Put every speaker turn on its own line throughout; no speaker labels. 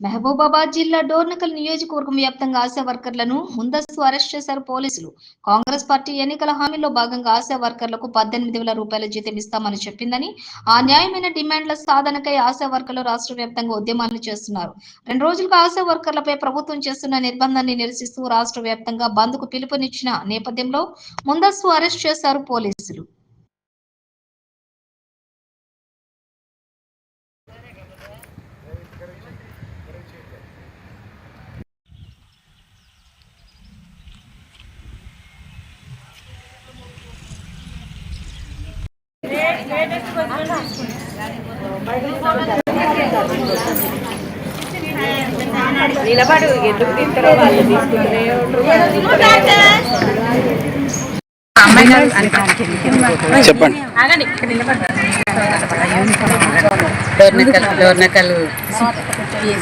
మహబూబాబాద్ జిల్లా డోర్నకల్ నియోజకవర్గం వ్యాప్తంగా ఆశా వర్కర్లను ముందస్తు అరెస్ట్ చేశారు పోలీసులు. కాంగ్రెస్ పార్టీ ఎన్నికల హామీలో భాగంగా ఆశా వర్కర్లకు పద్దెనిమిది వేల రూపాయల జీతం ఇస్తామని చెప్పిందని ఆ న్యాయమైన డిమాండ్ల సాధనకై ఆశా వర్కర్లు రాష్ట్ర వ్యాప్తంగా ఉద్యమాలు చేస్తున్నారు. రెండు రోజులుగా ఆశా వర్కర్లపై ప్రభుత్వం చేస్తున్న నిర్బంధాన్ని నిరసిస్తూ రాష్ట్ర వ్యాప్తంగా బంద్కు పిలుపునిచ్చిన నేపథ్యంలో ముందస్తు అరెస్ట్ చేశారు పోలీసులు.
నిలబడు ఎందుకు తింటారో వాళ్ళు అని
చెప్పండి.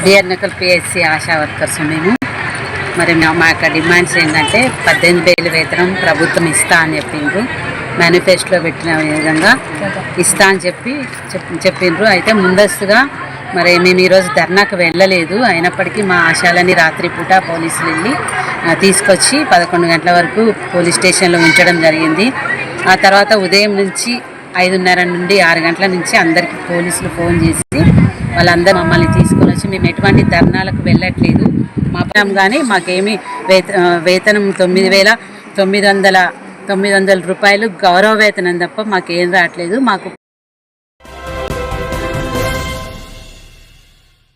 డోర్నకల్ పిఎస్సి ఆశా వర్కర్స్ మేము. మరి మా మా యొక్క డిమాండ్స్ ఏంటంటే పద్దెనిమిది వేలు వేతనం ప్రభుత్వం ఇస్తా అని చెప్పిండ్రు. మేనిఫెస్టోలో పెట్టిన విధంగా ఇస్తా అని చెప్పి చెప్ చెప్పిండ్రు. అయితే ముందస్తుగా మరి మేము ఈరోజు ధర్నాకు వెళ్ళలేదు. అయినప్పటికీ మా ఆశాలని రాత్రిపూట పోలీసులు వెళ్ళి తీసుకొచ్చి పదకొండు గంటల వరకు పోలీస్ స్టేషన్లో ఉంచడం జరిగింది. ఆ తర్వాత ఉదయం నుంచి ఐదున్నర నుండి ఆరు గంటల నుంచి అందరికీ పోలీసులు ఫోన్ చేసి వాళ్ళందరూ మమ్మల్ని తీసుకొని వచ్చి మేము ఎటువంటి ధర్నాలకు వెళ్ళట్లేదు. మా కానీ మాకేమీ వేత వేతనం తొమ్మిది వేల తొమ్మిది వందల తొమ్మిది వందల రూపాయలు గౌరవ వేతనం తప్ప మాకేం రావట్లేదు. మాకు